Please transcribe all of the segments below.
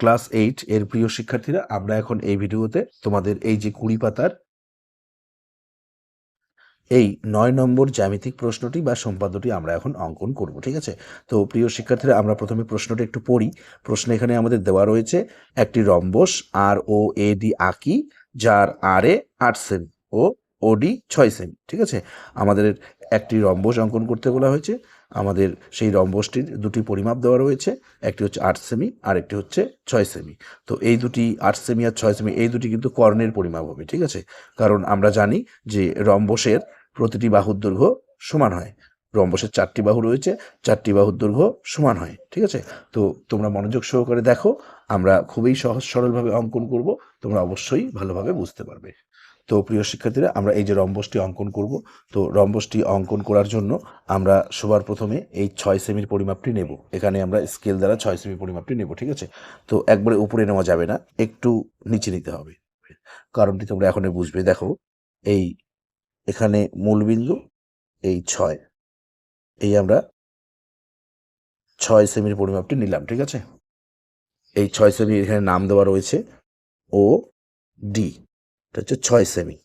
Class eight এর প্রিয় শিক্ষার্থীরা, আমরা এখন এই ভিডিওতে তোমাদের এই যে কুড়ি পাতার এই নয় নম্বর জ্যামিতিক প্রশ্নটি বা সম্পাদ্যটি আমরা এখন অঙ্কন করব, ঠিক আছে? তো প্রিয় শিক্ষার্থীরা, আমরা প্রথমে প্রশ্নটা একটু পড়ি। প্রশ্ন এখানে আমাদের দেওয়া রয়েছে, একটি rhombus, R O A D আঁকি, যার আর এ আট সেমি ও ওডি ছয় সেমি, ঠিক আছে? আমাদের একটি রম্বস অঙ্কন করতে বলা হয়েছে। আমাদের সেই রম্বসটির দুটি পরিমাপ দেওয়া রয়েছে, একটি হচ্ছে আট সেমি আর একটি হচ্ছে ছয় সেমি। তো এই দুটি আট সেমি আর ছয় সেমি, এই দুটি কিন্তু কর্ণের পরিমাপ হবে, ঠিক আছে? কারণ আমরা জানি যে রম্বসের প্রতিটি বাহুর দৈর্ঘ্য সমান হয়। রম্বসের চারটি বাহু রয়েছে, চারটি বাহুর দৈর্ঘ্য সমান হয়, ঠিক আছে? তো তোমরা মনোযোগ সহকারে দেখো, আমরা খুবই সহজ সরলভাবে অঙ্কন করব, তোমরা অবশ্যই ভালোভাবে বুঝতে পারবে। তো প্রিয় শিক্ষার্থীরা, আমরা এই যে রম্বসটি অঙ্কন করব, তো রম্বসটি অঙ্কন করার জন্য আমরা সবার প্রথমে এই ছয় সেমির পরিমাপটি নেব। এখানে আমরা স্কেল দ্বারা ছয় সেমি পরিমাপটি নেব, ঠিক আছে? তো একবারে উপরে নেওয়া যাবে না, একটু নিচে নিতে হবে। কারণটি তোমরা এখনই বুঝবে। দেখো, এই এখানে মূলবিন্দু এই ছয়, এই আমরা ছয় সেমির পরিমাপটি নিলাম, ঠিক আছে? এই ছয় সেমি এখানে নাম দেওয়া রয়েছে ও ডি। এটা হচ্ছে ছয় সেমি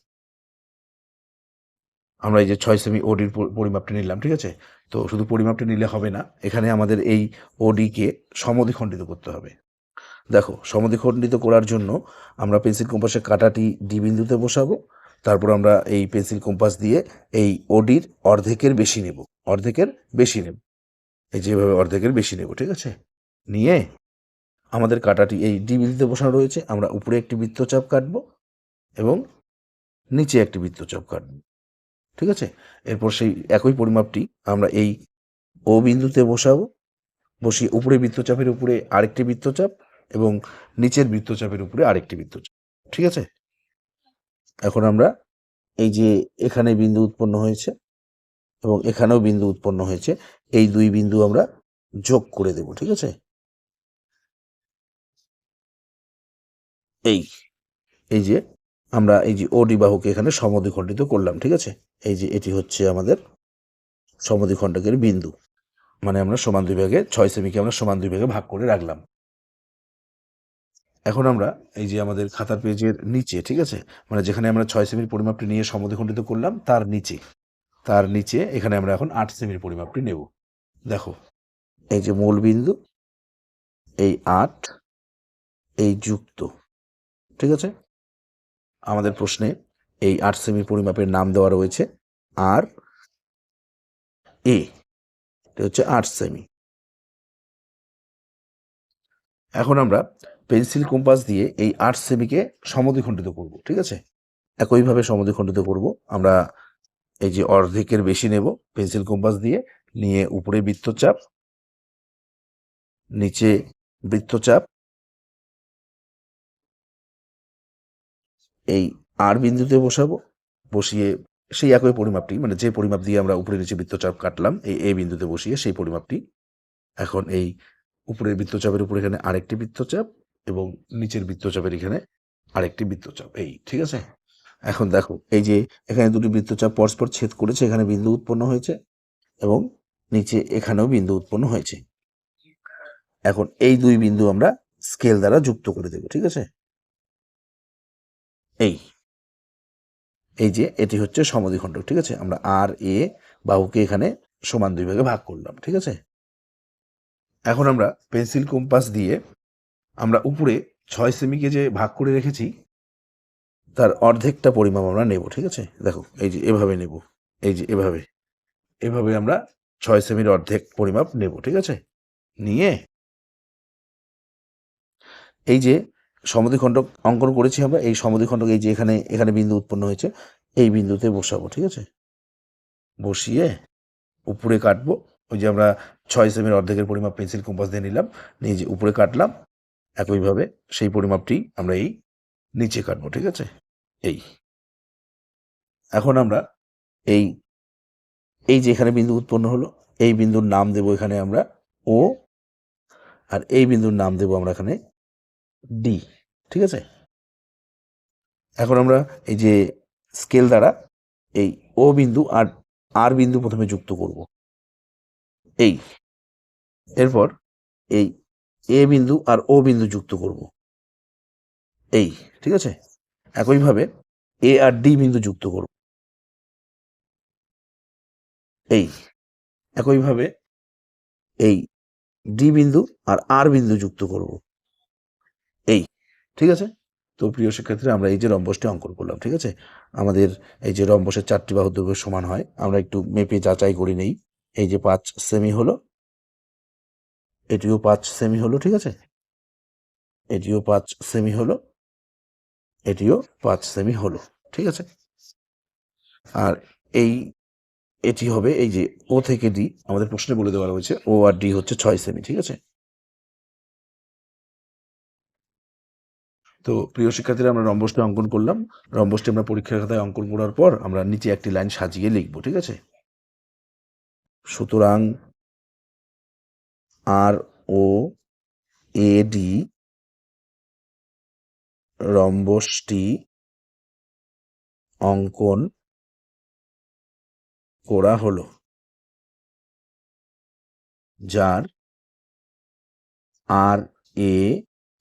আমরা এই যে ছয় সেমি ওডির পরিমাপটি নিলাম, ঠিক আছে? তো শুধু পরিমাপটি নিলে হবে না, এখানে আমাদের এই ওডিকে সমদ্বিখণ্ডিত করতে হবে। দেখো, সমদ্বিখণ্ডিত করার জন্য আমরা পেন্সিল কম্পাসের কাঁটাটি ডি বিন্দুতে বসাবো, তারপর আমরা এই পেন্সিল কম্পাস দিয়ে এই ওডির অর্ধেকের বেশি নেব, অর্ধেকের বেশি নেব। এই যেভাবে অর্ধেকের বেশি নেব, ঠিক আছে? নিয়ে আমাদের কাঁটাটি এই ডি বিন্দুতে বসানো রয়েছে, আমরা উপরে একটি বৃত্তচাপ কাটবো এবং নিচে একটি বৃত্তচাপ কাটবো। ঠিক আছে? এরপর সেই একই পরিমাপটি আমরা এই ও বিন্দুতে বসাবো, বসিয়ে উপরে বৃত্তচাপের উপরে আরেকটি বৃত্তচাপ এবং নিচের বৃত্তচাপের উপরে আরেকটি বৃত্তচাপ। ঠিক আছে? এখন আমরা এই যে এখানে বিন্দু উৎপন্ন হয়েছে এবং এখানেও বিন্দু উৎপন্ন হয়েছে, এই দুই বিন্দু আমরা যোগ করে দেব। ঠিক আছে? এই এই যে আমরা এই যে ওডি বাহুকে এখানে সমদ্বিখণ্ডিত করলাম, ঠিক আছে? এই যে এটি হচ্ছে আমাদের সমদ্বিখণ্ডকের বিন্দু। মানে আমরা সমান দুই ভাগে, ছয় সেমিকে আমরা সমান দুই ভাগে ভাগ করে রাখলাম। এখন আমরা এই যে আমাদের খাতার পেজের নিচে, ঠিক আছে? মানে যেখানে আমরা ছয় সেমির পরিমাপটি নিয়ে সমদ্বিখণ্ডিত করলাম, তার নিচে। তার নিচে এখানে আমরা এখন আট সেমির পরিমাপটি নেব। দেখো, এই যে মূল বিন্দু, এই আট, এই যুক্ত, ঠিক আছে? আমাদের প্রশ্নে এই আট সেমি পরিমাপের নাম দেওয়া রয়েছে। আর এ, এটা হচ্ছে আট সেমি। এখন আমরা পেন্সিল কম্পাস দিয়ে এই আট সেমিকে সমদ্বিখণ্ডিত করব, ঠিক আছে? একইভাবে সমদ্বিখণ্ডিত করব। আমরা এই যে অর্ধেকের বেশি নেব পেন্সিল কম্পাস দিয়ে, নিয়ে উপরে বৃত্তচাপ, নিচে বৃত্তচাপ এই আর বিন্দুতে বসাবো। বসিয়ে সেই একই পরিমাপটি মানে যে পরিমাপ দিয়ে আমরা উপরে নিচে বৃত্তচাপ কাটলাম, এই এ বিন্দুতে বসিয়ে সেই পরিমাপটি। এখন এই উপরের বৃত্তচাপের উপরে এখানে আরেকটি বৃত্তচাপ এবং নিচের বৃত্তচাপের এখানে আরেকটি বৃত্তচাপ। এই, ঠিক আছে? এখন দেখো, এই যে এখানে দুটি বৃত্তচাপ পরস্পর ছেদ করেছে, এখানে বিন্দু উৎপন্ন হয়েছে এবং নিচে এখানেও বিন্দু উৎপন্ন হয়েছে। এখন এই দুই বিন্দু আমরা স্কেল দ্বারা যুক্ত করে দেব, ঠিক আছে? এই এই যে এটি হচ্ছে সমদ্বিখণ্ডক ঠিক আছে? আমরা আর, এ, বাহুকে এখানে সমান দুই ভাগে ভাগ করলাম, ঠিক আছে? এখন আমরা পেন্সিল কম্পাস দিয়ে আমরা উপরে ছয় সেমিকে যে ভাগ করে রেখেছি, তার অর্ধেকটা পরিমাপ আমরা নেব, ঠিক আছে? দেখো, এই যে এভাবে নেব, এই যে এভাবে এভাবে আমরা ছয় সেমির অর্ধেক পরিমাপ নেব, ঠিক আছে? নিয়ে এই যে সমদ্বিখণ্ডক অঙ্কন করেছি আমরা। এই সমদ্বিখণ্ডক এই যে এখানে এখানে বিন্দু উৎপন্ন হয়েছে, এই বিন্দুতে বসাবো, ঠিক আছে? বসিয়ে উপরে কাটবো। ওই যে আমরা ছয় সেমির অর্ধেকের পরিমাপ পেন্সিল কম্পাস দিয়ে নিলাম, নিয়ে যে উপরে কাটলাম, একইভাবে সেই পরিমাপটি আমরা এই নিচে কাটবো, ঠিক আছে? এই। এখন আমরা এই এই যে এখানে বিন্দু উৎপন্ন হলো, এই বিন্দুর নাম দেব এখানে আমরা ও, আর এই বিন্দুর নাম দেব আমরা এখানে ডি। ঠিক আছে? এখন আমরা এই যে স্কেল দ্বারা এই ও বিন্দু আর আর বিন্দু প্রথমে যুক্ত করব। এই, এরপর এই এ বিন্দু আর ও বিন্দু যুক্ত করব। এই, ঠিক আছে? একইভাবে এ আর ডি বিন্দু যুক্ত করব। এই, একইভাবে এই ডি বিন্দু আর আর বিন্দু যুক্ত করব। এই ঠিক আছে? তো প্রিয় শিক্ষার্থীরা, আমরা এই যে রম্বসটি অঙ্কন করলাম, ঠিক আছে? আমাদের এই যে রম্বসের চারটি বাহুর দৈর্ঘ্য সমান হয়। আমরা একটু মেপে যাচাই করে নেই। এই যে পাঁচ সেমি হলো, এটিও পাঁচ সেমি হলো, ঠিক আছে? এটিও পাঁচ সেমি হলো, এটিও পাঁচ সেমি হলো, ঠিক আছে? আর এই, এটি হবে এই যে ও থেকে ডি, আমাদের প্রশ্নে বলে দেওয়া হয়েছে ও আর ডি হচ্ছে ছয় সেমি, ঠিক আছে? তো প্রিয় শিক্ষার্থীরা, আমরা রম্বসটি অঙ্কন করলাম। রম্বসটি আমরা পরীক্ষার খাতায় অঙ্কন করার পর আমরা নিচে একটি লাইন সাজিয়ে লিখব, ঠিক আছে? সুতরাং আর ও এ ডি রম্বসটি অঙ্কন করা হলো, যার আর এ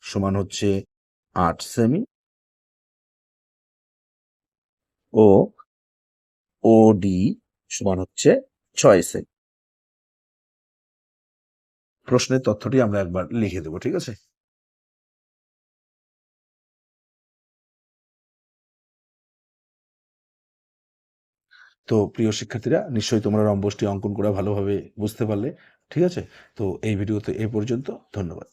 সমান হচ্ছে আট সেমি ও ডি সমান হচ্ছে ছয় সেমি প্রশ্নের তথ্যটি আমরা একবার লিখে দেবো, ঠিক আছে? তো প্রিয় শিক্ষার্থীরা, নিশ্চয়ই তোমরা রম্বসটি অঙ্কন করা ভালোভাবে বুঝতে পারলে, ঠিক আছে? তো এই ভিডিওতে এ পর্যন্ত, ধন্যবাদ।